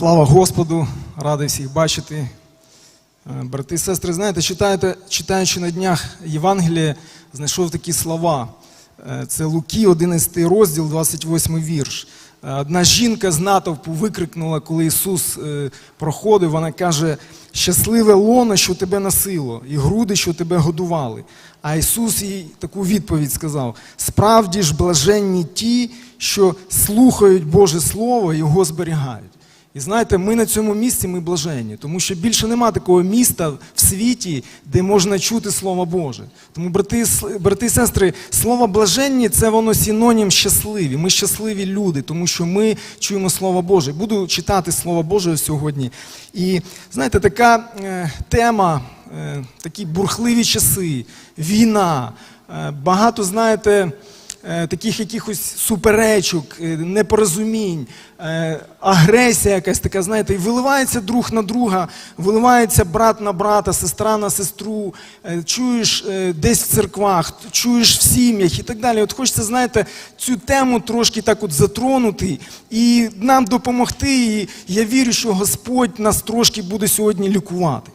Слава Господу, радий всіх бачити. Е, Брати і сестри, знаєте, читаєте, читаючи на днях Євангеліє, знайшов такі слова. Е, Це Луки, 11 розділ, 28 вірш. Е, Одна жінка з натовпу викрикнула, коли Ісус проходив, вона каже: щасливе лоно, що тебе носило, і груди, що тебе годували. А Ісус їй таку відповідь сказав: справді ж блаженні ті, що слухають Боже Слово і його зберігають. І знаєте, ми на цьому місці ми блаженні, тому що більше нема такого міста в світі, де можна чути Слово Боже. Тому, брати, брати і сестри, слово блаженні це воно синонім щасливі. Ми щасливі люди, тому що ми чуємо Слово Боже. Буду читати Слово Боже сьогодні. І знаєте, така е, тема, е, такі бурхливі часи, війна, е, багато знаєте таких якихось суперечок, е, непорозумінь, е, агресія якась така, знаєте, і виливається друг на друга, виливається брат на брата, сестра на сестру, е, чуєш е, десь в церквах, чуєш в сім'ях і так далі. От хочеться, знаєте, цю тему трошки так от затронути і нам допомогти. І я вірю, що Господь нас трошки буде сьогодні лікувати.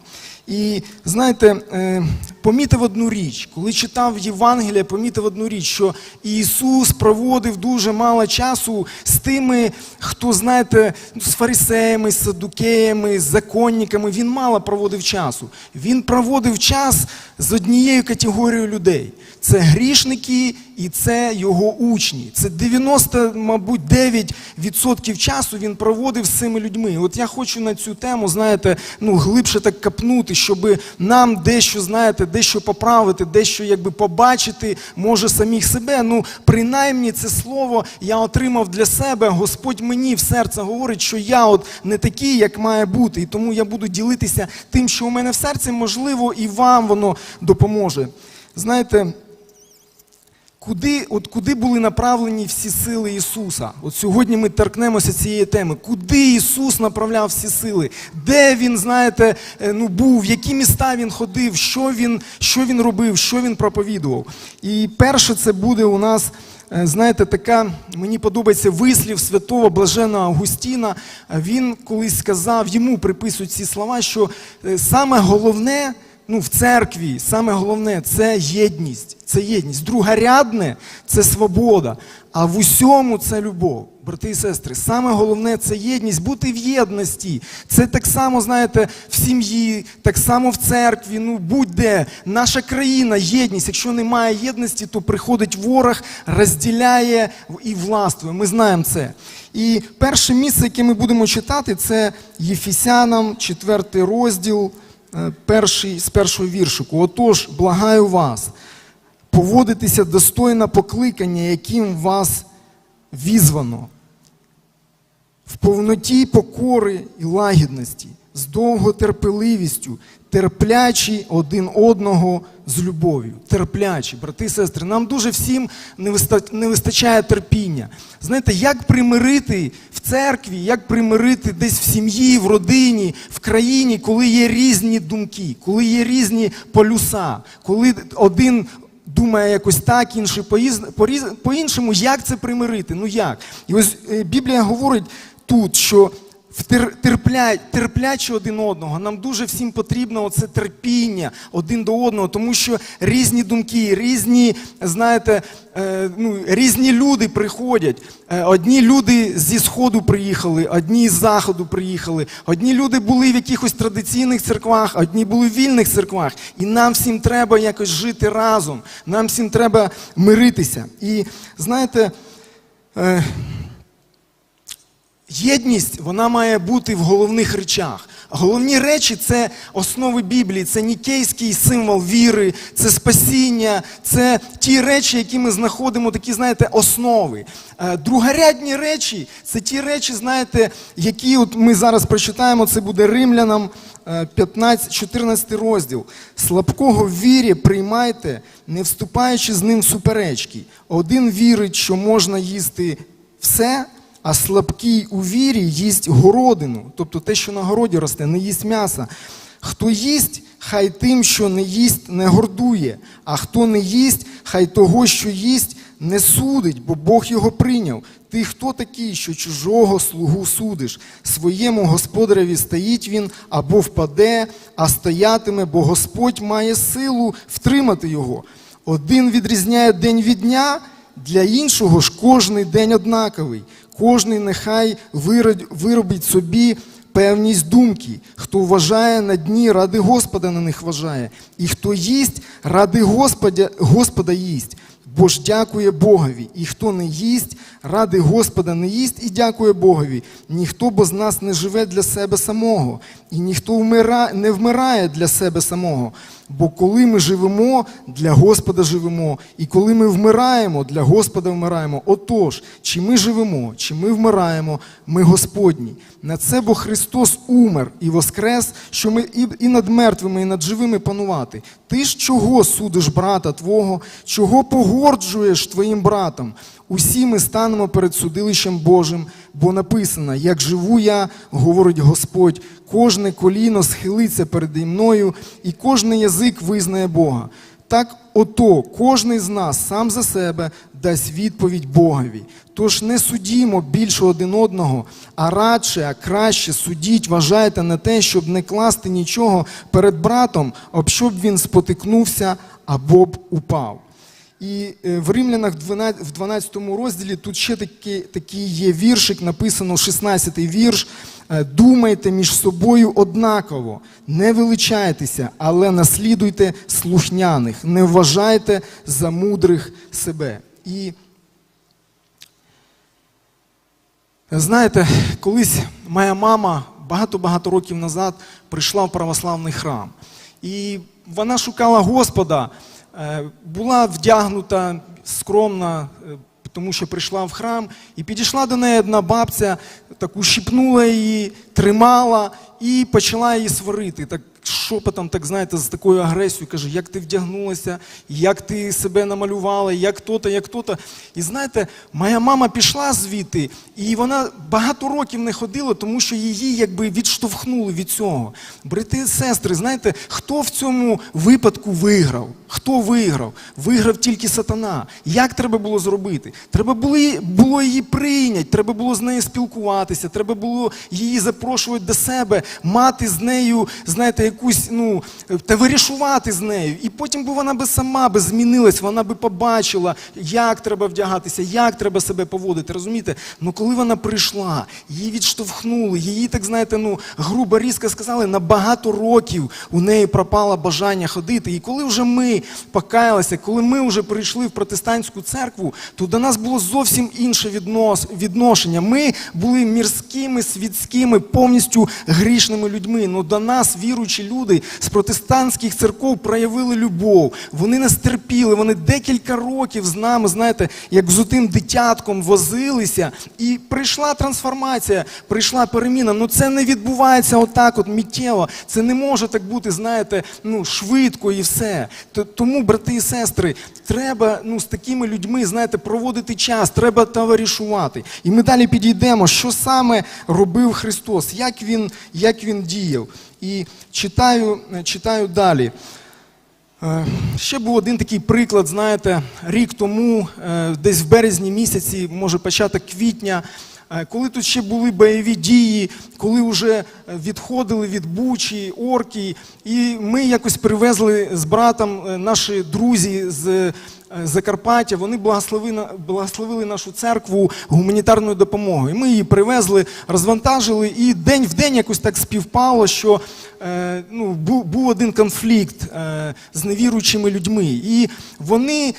І знаєте, е, помітив одну річ, коли читав Євангелія, помітив одну річ, що Ісус проводив дуже мало часу з тими, хто, знаєте, ну, з фарисеями, з садукеями, з законниками. Він мало проводив часу. Він проводив час з однією категорією людей. Це грішники і це його учні. Це 90, мабуть, 9% часу він проводив з цими людьми. От я хочу на цю тему, знаєте, ну глибше так капнути, щоб нам дещо, знаєте, дещо поправити, дещо якби побачити, може самих себе. Ну, принаймні, це слово я отримав для себе. Господь мені в серце говорить, що я от не такий, як має бути. І тому я буду ділитися тим, що у мене в серці, можливо, і вам воно допоможе. Знаєте. Куди, от куди були направлені всі сили Ісуса? От сьогодні ми торкнемося цієї теми. Куди Ісус направляв всі сили? Де Він, знаєте, е, ну, був, в які міста Він ходив, що Він, що він робив, що Він проповідував? І перше це буде у нас, е, знаєте, така, мені подобається вислів святого блаженого Августіна. Він колись сказав, йому приписують ці слова, що е, саме головне ну, в церкві саме головне це єдність. Це єдність. Другорядне це свобода. А в усьому це любов. Брати і сестри, саме головне це єдність, бути в єдності. Це так само, знаєте, в сім'ї, так само в церкві, ну будь-де. Наша країна, єдність. Якщо немає єдності, то приходить ворог, розділяє і властвує. Ми знаємо це. І перше місце, яке ми будемо читати, це Єфісянам, 4 розділ перший, з першого віршику. Отож, благаю вас, поводитися достойно покликання, яким вас візвано, в повноті покори і лагідності, з довготерпеливістю, терплячі один одного з любов'ю. Терплячі, брати і сестри, нам дуже всім не вистачає терпіння. Знаєте, як примирити в церкві, як примирити десь в сім'ї, в родині, в країні, коли є різні думки, коли є різні полюса, коли один думає якось так, інший по-іншому, як це примирити? Ну як? І ось е, Біблія говорить тут, що втер- терпля, терплячи один одного, нам дуже всім потрібно оце терпіння один до одного, тому що різні думки, різні, знаєте, е, ну, різні люди приходять. Е, Одні люди зі сходу приїхали, одні з заходу приїхали, одні люди були в якихось традиційних церквах, одні були в вільних церквах. І нам всім треба якось жити разом. Нам всім треба миритися. І знаєте. е, Єдність вона має бути в головних речах. Головні речі це основи Біблії, це нікейський символ віри, це спасіння, це ті речі, які ми знаходимо, такі, знаєте, основи. Е, Другорядні речі це ті речі, знаєте, які от ми зараз прочитаємо, це буде римлянам е, 15, 14 розділ. Слабкого в вірі приймайте, не вступаючи з ним в суперечки. Один вірить, що можна їсти все, а слабкий у вірі їсть городину, тобто те, що на городі росте, не їсть м'яса. Хто їсть, хай тим, що не їсть, не гордує, а хто не їсть, хай того, що їсть, не судить, бо Бог його прийняв. Ти хто такий, що чужого слугу судиш? Своєму господареві стоїть він або впаде, а стоятиме, бо Господь має силу втримати його. Один відрізняє день від дня, для іншого ж кожний день однаковий. Кожний нехай виробить собі певність думки. Хто вважає на дні, ради Господа на них вважає. І хто їсть, ради Господа, Господа їсть. Бо ж дякує Богові. І хто не їсть, ради Господа не їсть і дякує Богові. Ніхто бо з нас не живе для себе самого, і ніхто не вмирає для себе самого. Бо коли ми живемо, для Господа живемо, і коли ми вмираємо, для Господа вмираємо. Отож, чи ми живемо, чи ми вмираємо, ми Господні. На це бо Христос умер і воскрес, що ми і над мертвими, і над живими панувати. Ти ж чого судиш брата Твого, чого погорджуєш твоїм братом? Усі ми станемо перед судилищем Божим, бо написано: як живу я, говорить Господь, кожне коліно схилиться переді мною, і кожний язик визнає Бога. Так ото кожний з нас сам за себе дасть відповідь Богові. Тож не судімо більше один одного, а радше, а краще судіть, вважайте на те, щоб не класти нічого перед братом, об щоб він спотикнувся або б упав. І е, в Римлянах в 12 розділі тут ще такий, такий є віршик, написано 16-й вірш. Е, Думайте між собою однаково, не величайтеся, але наслідуйте слухняних, не вважайте за мудрих себе. І знаєте, колись моя мама багато-багато років назад прийшла в православний храм. І вона шукала Господа, була вдягнута скромна, е, тому що прийшла в храм, і підійшла до неї одна бабця, так ущипнула її, тримала і почала її сварити. Так шепотом, так знаєте, з такою агресією каже, як ти вдягнулася, як ти себе намалювала, як то-то, як то-то. І знаєте, моя мама пішла звідти, і вона багато років не ходила, тому що її якби відштовхнули від цього. Брати і сестри, знаєте, хто в цьому випадку виграв? Хто виграв? Виграв тільки сатана. Як треба було зробити? Треба було, її- прийняти, треба було з нею спілкуватися, треба було її запрошувати до себе, мати з нею, знаєте, якусь, ну, та вирішувати з нею. І потім би вона би сама би змінилась, вона би побачила, як треба вдягатися, як треба себе поводити. Розумієте? Ну коли вона прийшла, її відштовхнули, її, так знаєте, ну, грубо різко сказали, на багато років у неї пропало бажання ходити. І коли вже ми покаялися, коли ми вже прийшли в протестантську церкву, то до нас було зовсім інше віднос, відношення. Ми були мірськими, світськими, повністю грішними людьми. Ну до нас, віруючі люди з протестантських церков, проявили любов. Вони нас терпіли, вони декілька років з нами, знаєте, як взутим дитятком возилися. І прийшла трансформація, прийшла переміна. Ну це не відбувається отак, от миттєво. Це не може так бути, знаєте, ну швидко і все. Тому, брати і сестри, треба ну, з такими людьми, знаєте, проводити час, треба товаришувати. І ми далі підійдемо, що саме робив Христос, як він, як він діяв. І читаю, читаю далі. Е, Ще був один такий приклад, знаєте, рік тому, е, десь в березні місяці, може початок квітня, е, коли тут ще були бойові дії, коли вже відходили від Бучі, Орки, і ми якось привезли з братом наші друзі з Закарпаття, вони благословили, благословили нашу церкву гуманітарною допомогою. Ми її привезли, розвантажили, і день в день якось так співпало, що е, ну, був, один конфлікт е, з невіруючими людьми. І вони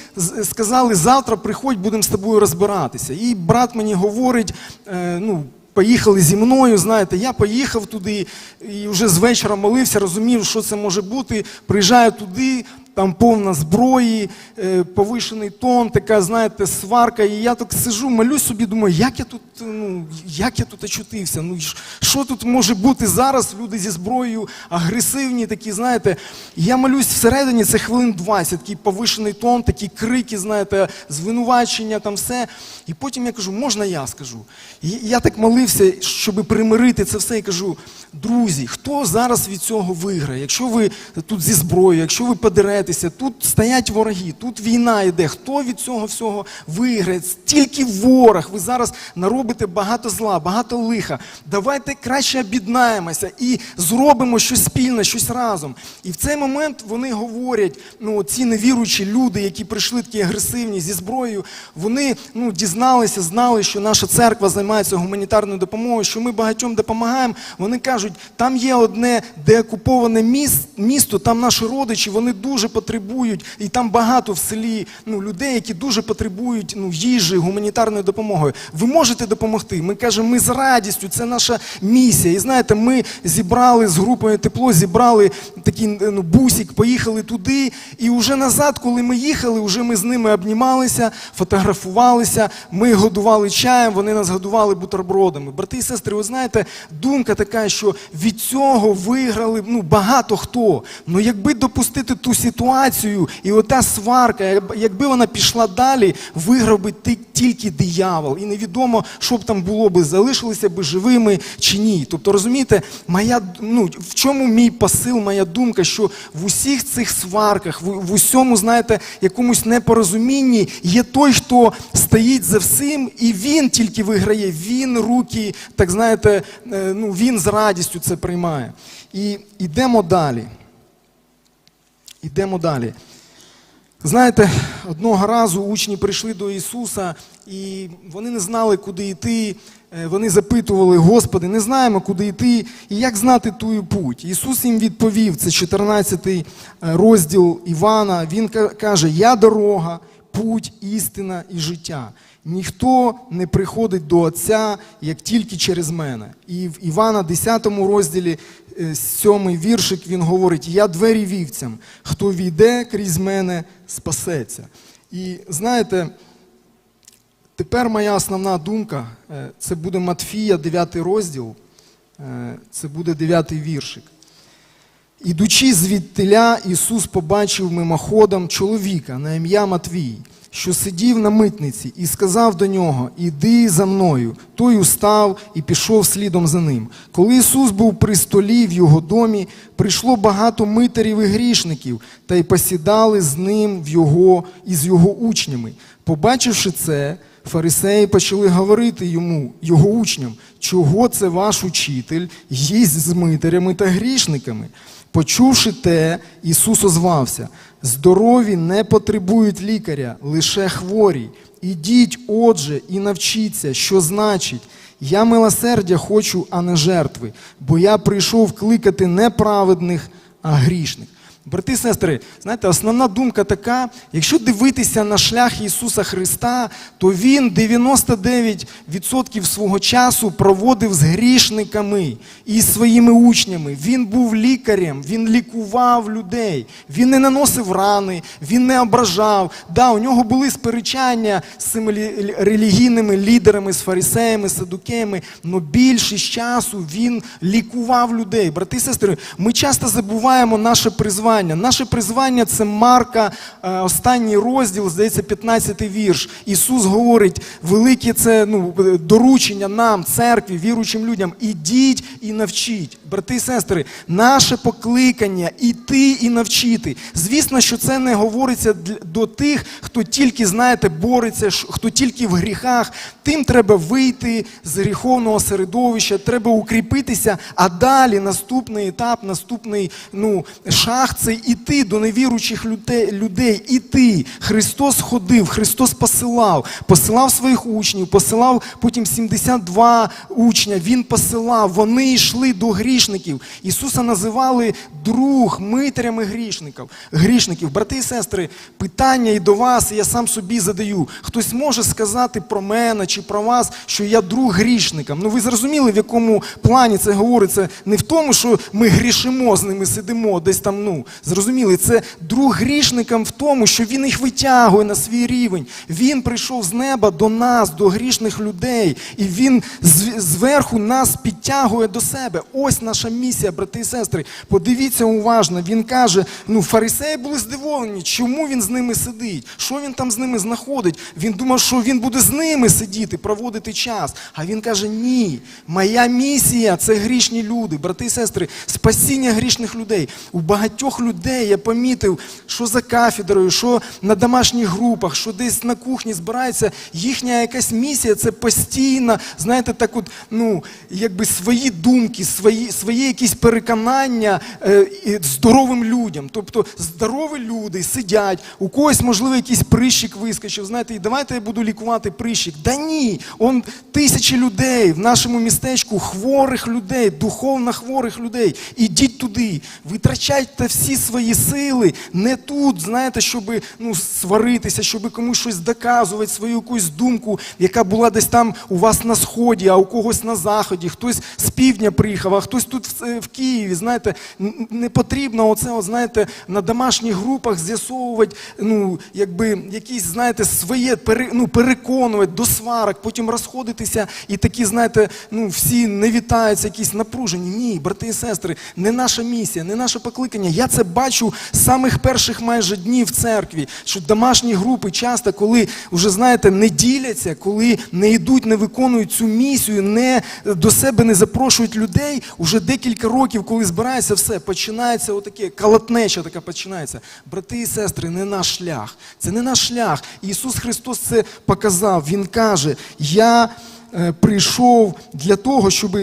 сказали, завтра приходь, будемо з тобою розбиратися. І брат мені говорить, е, ну, Поїхали зі мною, знаєте, я поїхав туди і вже з вечора молився, розумів, що це може бути. Приїжджаю туди, там повна зброї, е, повишений тон, така, знаєте, сварка. І я так сижу, молюсь собі, думаю, як я тут, ну, як я тут очутився? Ну, що тут може бути зараз? Люди зі зброєю агресивні, такі, знаєте. Я молюсь всередині, це хвилин 20, такий повишений тон, такі крики, знаєте, звинувачення, там все. І потім я кажу, можна я скажу? І я так молився, щоб примирити це все, і кажу, друзі, хто зараз від цього виграє? Якщо ви тут зі зброєю, якщо ви подерете боретеся, тут стоять вороги, тут війна йде. Хто від цього всього виграє? Тільки ворог. Ви зараз наробите багато зла, багато лиха. Давайте краще об'єднаємося і зробимо щось спільне, щось разом. І в цей момент вони говорять, ну ці невіруючі люди, які прийшли такі агресивні зі зброєю, вони ну, дізналися, знали, що наша церква займається гуманітарною допомогою, що ми багатьом допомагаємо. Вони кажуть, там є одне деокуповане місто, там наші родичі, вони дуже потребують, і там багато в селі ну, людей, які дуже потребують ну, їжі, гуманітарної допомоги. Ви можете допомогти? Ми кажемо, ми з радістю, це наша місія. І знаєте, ми зібрали з групою тепло, зібрали такий ну, бусик, поїхали туди. І вже назад, коли ми їхали, вже ми з ними обнімалися, фотографувалися, ми годували чаєм, вони нас годували бутербродами. Брати і сестри, ви знаєте, думка така, що від цього виграли ну, багато хто. Ну якби допустити ту ситуацію, і ота сварка, якби- вона пішла далі, виграв би тільки диявол. І невідомо, що б там було би, залишилися би живими чи ні. Тобто, розумієте, моя ну в чому мій посил, моя думка, що в усіх цих сварках, в, в усьому, знаєте, якомусь непорозумінні є той, хто стоїть за всім, і він тільки виграє. Він руки, так знаєте, е, ну він з радістю це приймає. І йдемо далі. Йдемо далі. Знаєте, одного разу учні прийшли до Ісуса, і вони не знали, куди йти. Е, Вони запитували, Господи, не знаємо, куди йти, і як знати тую путь. Ісус їм відповів, це 14 розділ Івана. Він каже: Я дорога, путь, істина і життя. Ніхто не приходить до Отця, як тільки через мене. І в Івана 10 розділі, е, сьомий віршик, він говорить: Я двері вівцям, хто війде крізь мене, спасеться. І знаєте, тепер моя основна думка е, це буде Матфія, 9 розділ, е, це буде 9 віршик. Ідучи звідтиля, Ісус побачив мимоходом чоловіка на ім'я Матвій, що сидів на митниці, і сказав до нього: Іди за мною. Той устав і пішов слідом за ним. Коли Ісус був при столі в його домі, прийшло багато митарів і грішників, та й посідали з ним в його, із його учнями. Побачивши це, фарисеї почали говорити йому, його учням, чого це ваш учитель їсть з митарями та грішниками. Почувши те, Ісус озвався: здорові не потребують лікаря, лише хворі. Ідіть, отже, і навчіться, що значить. Я милосердя хочу, а не жертви, бо я прийшов кликати не праведних, а грішних. Брати і сестри, знаєте, основна думка така: якщо дивитися на шлях Ісуса Христа, то Він 99% свого часу проводив з грішниками і своїми учнями. Він був лікарем, він лікував людей, він не наносив рани, він не ображав. Да, у нього були сперечання з цими релігійними лідерами, з фарисеями, садукеями, але більшість часу він лікував людей. Брати і сестри, ми часто забуваємо наше призвання. Наше призвання це Марка, е, останній розділ, здається, 15 вірш. Ісус говорить, велике це ну, доручення нам, церкві, віруючим людям. Ідіть і навчіть. Брати і сестри, наше покликання іти і навчити. Звісно, що це не говориться до тих, хто тільки, знаєте, бореться, хто тільки в гріхах. Тим треба вийти з гріховного середовища, треба укріпитися, а далі наступний етап, наступний ну, шаг це іти до невіруючих людей. Іти. Христос ходив, Христос посилав, посилав своїх учнів, посилав потім 72 учня. Він посилав, вони йшли до грішників. Ісуса називали друг митарями грішників. грішників. Брати і сестри, питання і до вас, і я сам собі задаю. Хтось може сказати про мене чи про вас, що я друг грішникам. Ну ви зрозуміли, в якому плані це говориться? Не в тому, що ми грішимо з ними, сидимо десь там. Ну зрозуміли, це друг грішникам в тому, що він їх витягує на свій рівень. Він прийшов з неба до нас, до грішних людей, і він зверху нас підтягує до себе. Ось наша місія, брати і сестри. Подивіться уважно. Він каже: ну, фарисеї були здивовані, чому він з ними сидить, що він там з ними знаходить. Він думав, що він буде з ними сидіти, проводити час. А він каже: Ні, моя місія це грішні люди, брати і сестри, спасіння грішних людей. У багатьох людей я помітив, що за кафедрою, що на домашніх групах, що десь на кухні збирається, їхня якась місія це постійно, знаєте, так от, ну, якби свої думки, свої, свої якісь переконання е, здоровим людям. Тобто здорові люди сидять, у когось, можливо, якийсь прищик вискочив. Знаєте, і давайте я буду лікувати прищик. Да ні, он тисячі людей в нашому містечку, хворих людей, духовно хворих людей. Ідіть туди, витрачайте всі свої сили не тут, знаєте, щоб ну, сваритися, щоб комусь щось доказувати, свою якусь думку, яка була десь там у вас на сході, а у когось на заході, хтось з півдня приїхав, а хтось тут в, в Києві. Знаєте, не потрібно оце, знаєте, на домашніх групах з'ясовувати, ну, якби якісь, знаєте, своє ну, переконувати до сварок, потім розходитися і такі, знаєте, ну, всі не вітаються, якісь напружені. Ні, брати і сестри, не наша місія, не наше покликання. Я це бачу з самих перших майже днів в церкві, що домашні групи часто, коли вже знаєте, не діляться, коли не йдуть, не виконують цю місію, не до себе не запрошують людей. Уже декілька років, коли збирається все, починається отаке калатнеча така починається. Брати і сестри, не наш шлях. Це не наш шлях. Ісус Христос це показав. Він каже: Я е, прийшов для того, щоб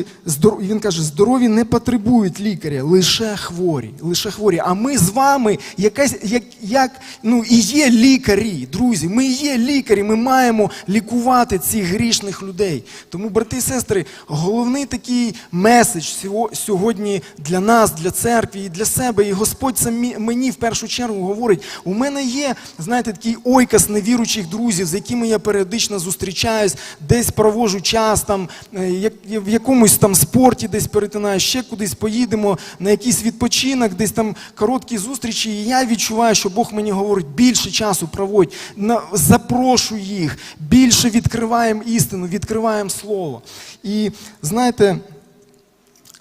він каже, здорові не потребують лікаря, лише хворі, лише хворі. А ми з вами якась як, як ну і є лікарі, друзі. Ми є лікарі. Ми маємо лікувати цих грішних людей. Тому, брати і сестри, головний такий меседж сього- сьогодні для нас, для церкви і для себе. І Господь самі мені в першу чергу говорить: у мене є, знаєте, такий ойкас невіручих друзів, з якими я періодично зустрічаюсь, десь проводжу час там, е, в якомусь там спорті десь перетинаю, ще кудись поїдемо на якийсь відпочинок, десь там короткі зустрічі. І я відчуваю, що Бог мені говорить, більше часу проводь, на, запрошуй їх, більше відкриваємо істину, відкриваємо слово. І знаєте,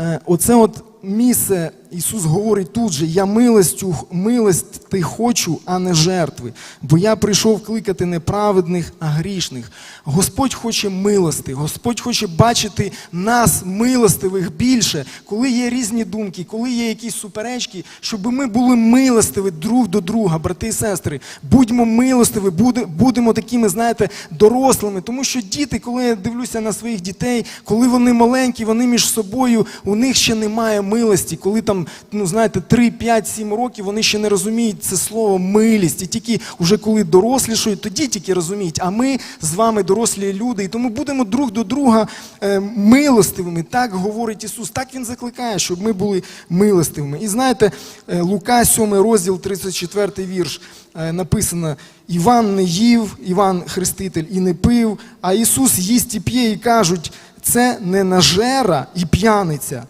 Е, Оце от місце Ісус говорить тут же: я милостю, милости хочу, а не жертви. Бо я прийшов кликати не праведних, а грішних. Господь хоче милости, Господь хоче бачити нас, милостивих, більше, коли є різні думки, коли є якісь суперечки, щоб ми були милостиві друг до друга, брати і сестри. Будьмо милостиві, будемо такими, знаєте, дорослими. Тому що діти, коли я дивлюся на своїх дітей, коли вони маленькі, вони між собою, у них ще немає милості. Коли там, ну знаєте, 3, 5, 7 років, вони ще не розуміють це слово милість. І тільки вже коли дорослішають, тоді тільки розуміють. А ми з вами дорослі люди, і тому будемо друг до друга е, милостивими. Так говорить Ісус. Так Він закликає, щоб ми були милостивими. І знаєте, е, Лука, 7 розділ, 34 вірш. е, Написано, Іван не їв, Іван Хреститель і не пив, а Ісус їсть і п'є, і кажуть, це не нажера і п'яниця,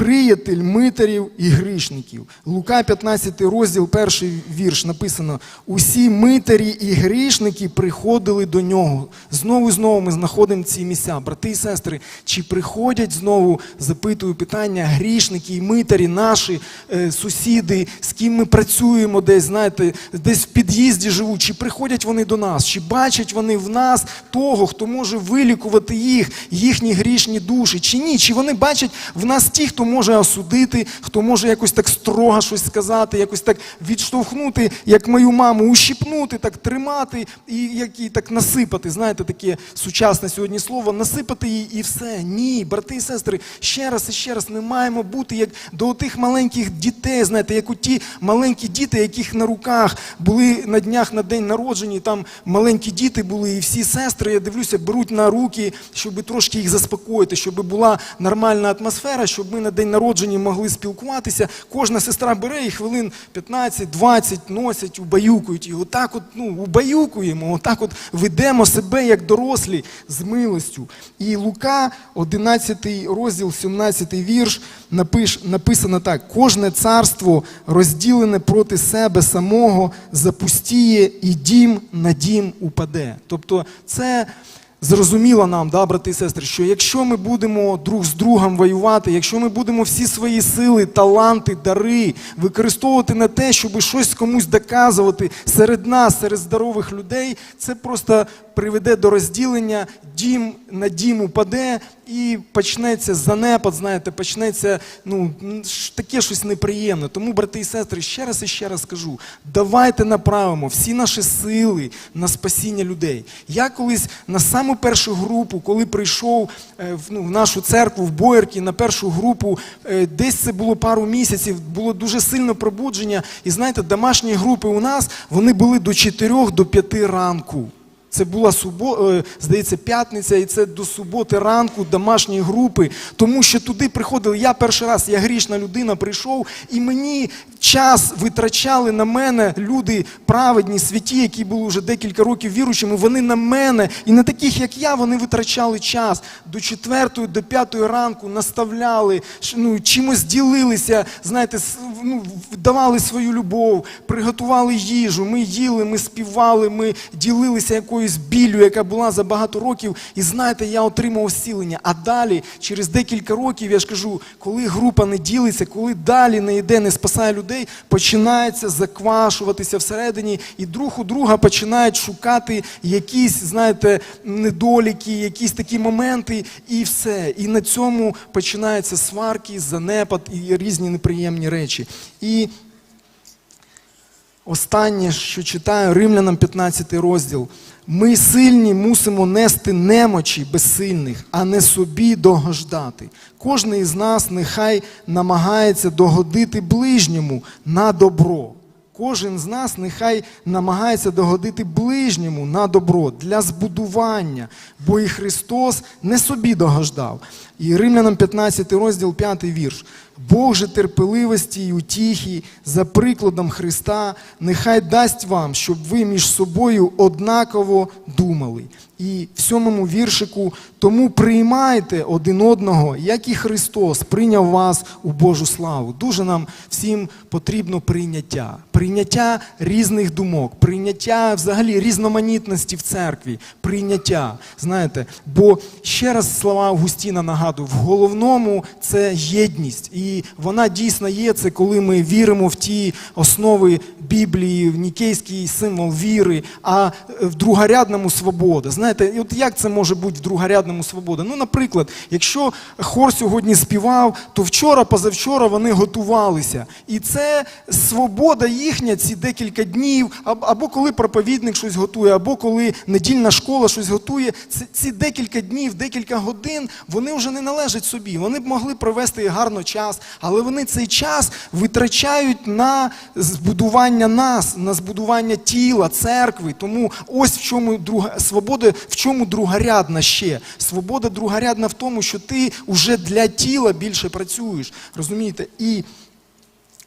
приятель митарів і грішників. Лука 15 розділ, перший вірш написано: усі митарі і грішники приходили до нього. Знову і знову ми знаходимо ці місця. Брати і сестри, чи приходять знову, запитую питання, грішники і митарі, наші е, сусіди, з ким ми працюємо десь, знаєте, десь в під'їзді живуть, чи приходять вони до нас, чи бачать вони в нас того, хто може вилікувати їх, їхні грішні душі, чи ні? Чи вони бачать в нас ті, хто може осудити, хто може якось так строго щось сказати, якось так відштовхнути, як мою маму, ущипнути, так тримати і як її так насипати. Знаєте, таке сучасне сьогодні слово, насипати її і все. Ні, брати і сестри, ще раз і ще раз ми маємо бути як до тих маленьких дітей, знаєте, як у ті маленькі діти, яких на руках були на днях на день народження, і там маленькі діти були, і всі сестри, я дивлюся, беруть на руки, щоб трошки їх заспокоїти, щоб була нормальна атмосфера, щоб ми на день народження могли спілкуватися. Кожна сестра бере і хвилин 15-20 носять, убаюкують їх. Отак от, ну, убаюкуємо, отак от ведемо себе як дорослі з милостю. І Лука, 11 розділ, 17 вірш, напиш, написано так: кожне царство розділене проти себе самого запустіє, і дім на дім упаде. Тобто, це. Зрозуміло нам, да, брати і сестри, що якщо ми будемо друг з другом воювати, якщо ми будемо всі свої сили, таланти, дари використовувати на те, щоб щось комусь доказувати серед нас, серед здорових людей, це просто приведе до розділення, дім на дім упаде, і почнеться занепад, знаєте, почнеться ну, таке щось неприємне. Тому, брати і сестри, ще раз і ще раз кажу: давайте направимо всі наші сили на спасіння людей. Я колись на саму першу групу, коли прийшов е, ну, в нашу церкву в Боярки, на першу групу, е, десь це було пару місяців, було дуже сильне пробудження. І знаєте, домашні групи у нас вони були до 4 до 5 ранку. Це була субота, здається, п'ятниця, і це до суботи ранку домашні групи, тому що туди приходили. Я перший раз, я грішна людина, прийшов, і мені час витрачали на мене люди праведні, святі, які були вже декілька років віруючими. Вони на мене і на таких, як я, вони витрачали час до четвертої, до п'ятої ранку, наставляли, ну, чимось ділилися, знаєте, ну, давали свою любов, приготували їжу. Ми їли, ми співали, ми ділилися якоюсь біллю, яка була за багато років. І знаєте, я отримав зцілення. А далі, через декілька років, я ж кажу, коли група не ділиться, коли далі не йде, не спасає людей, починається заквашуватися всередині, і друг у друга починають шукати якісь, знаєте, недоліки, якісь такі моменти, і все. І на цьому починаються сварки, занепад і різні неприємні речі. І Останнє, що читаю, Римлянам 15 розділ. Ми сильні мусимо нести немочі безсильних, а не собі догождати. Кожен із нас нехай намагається догодити ближньому на добро. Кожен з нас нехай намагається догодити ближньому на добро для збудування, бо і Христос не собі догождав. І Римлянам 15 розділ 5 вірш. Бог же терпеливості й утіхи за прикладом Христа нехай дасть вам, щоб ви між собою однаково думали. І в сьомому віршику тому приймайте один одного, як і Христос прийняв вас у Божу славу. Дуже нам всім потрібно прийняття, прийняття різних думок, прийняття взагалі різноманітності в церкві, прийняття. Знаєте, бо ще раз слова Августіна нагадую, в головному це єдність, і вона дійсно є. Це коли ми віримо в ті основи Біблії, в нікейський символ віри, а в другорядному свобода. Знаєте, от як це може бути в другорядному свобода? Ну, наприклад, якщо хор сьогодні співав, то вчора, позавчора вони готувалися. І це свобода їхня, ці декілька днів, або коли проповідник щось готує, або коли недільна школа щось готує. Ці декілька днів, декілька годин, вони вже не належать собі. Вони б могли провести гарно час, але вони цей час витрачають на збудування нас, на збудування тіла, церкви. Тому ось в чому друга свобода, в чому другорядна ще. Свобода другорядна в тому, що ти вже для тіла більше працюєш. Розумієте? І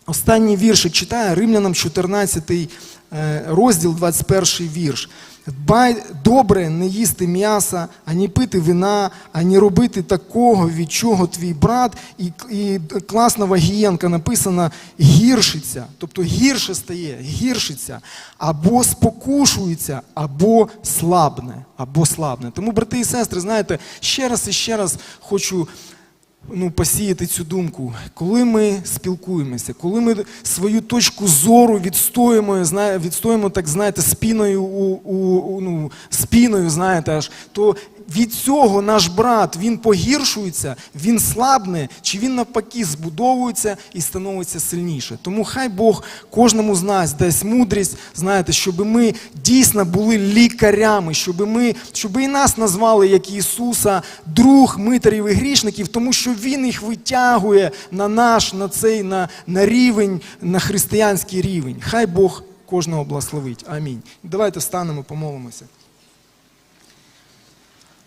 Останній віршик читає Римлянам 14 е, розділ, 21 вірш. Дбай добре не їсти м'яса, ані пити вина, ані робити такого, від чого твій брат, і, і класна Вагієнка написано гіршиться, тобто гірше стає, гіршиться, або спокушується, або слабне, або слабне. Тому, брати і сестри, знаєте, ще раз і ще раз хочу ну, посіяти цю думку. Коли ми спілкуємося, коли ми свою точку зору відстоїмо, відстоїмо так, знаєте, спіною, у, у, ну, спіною, знаєте, аж, то від цього наш брат він погіршується, він слабне, чи він навпаки збудовується і становиться сильніше. Тому хай Бог кожному з нас дасть мудрість, знаєте, щоб ми дійсно були лікарями, щоб ми, щоб і нас назвали як Ісуса, друг митарів і грішників, тому що Він їх витягує на наш, на цей, на, на рівень, на християнський рівень. Хай Бог кожного благословить. Амінь. Давайте встанемо, помолимося.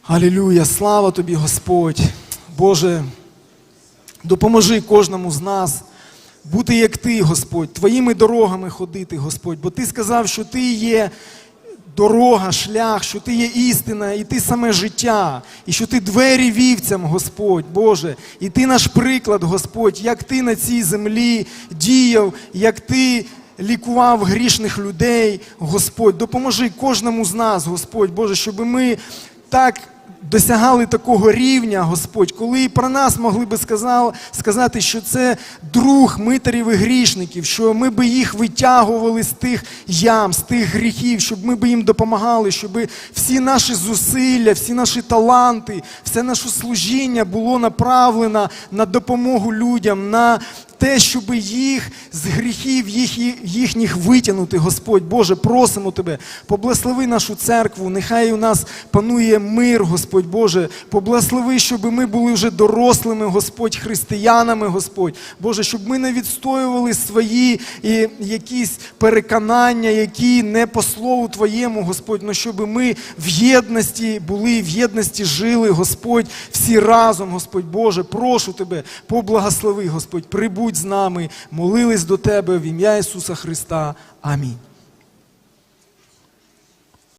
Алілюя, слава тобі, Господь. Боже, допоможи кожному з нас бути як ти, Господь, твоїми дорогами ходити, Господь. Бо ти сказав, що ти є дорога, шлях, що ти є істина, і ти саме життя, і що ти двері вівцям, Господь, Боже, і ти наш приклад, Господь, як ти на цій землі діяв, як ти лікував грішних людей, Господь. Допоможи кожному з нас, Господь, Боже, щоб ми так досягали такого рівня, Господь, коли і про нас могли би сказати, що це друг митарів і грішників, що ми би їх витягували з тих ям, з тих гріхів, щоб ми би їм допомагали, щоб всі наші зусилля, всі наші таланти, все наше служіння було направлено на допомогу людям, на те, щоб їх з гріхів їх, їхніх витягнути, Господь Боже, просимо Тебе, поблагослови нашу церкву, нехай у нас панує мир, Господь Боже, поблагослови, щоб ми були вже дорослими, Господь, християнами, Господь, Боже, щоб ми не відстоювали свої і, якісь переконання, які не по слову Твоєму, Господь, але щоб ми в єдності були, в єдності жили, Господь, всі разом, Господь Боже, прошу Тебе, поблагослови, Господь, прибудь з нами, молились до Тебе в ім'я Ісуса Христа. Амінь.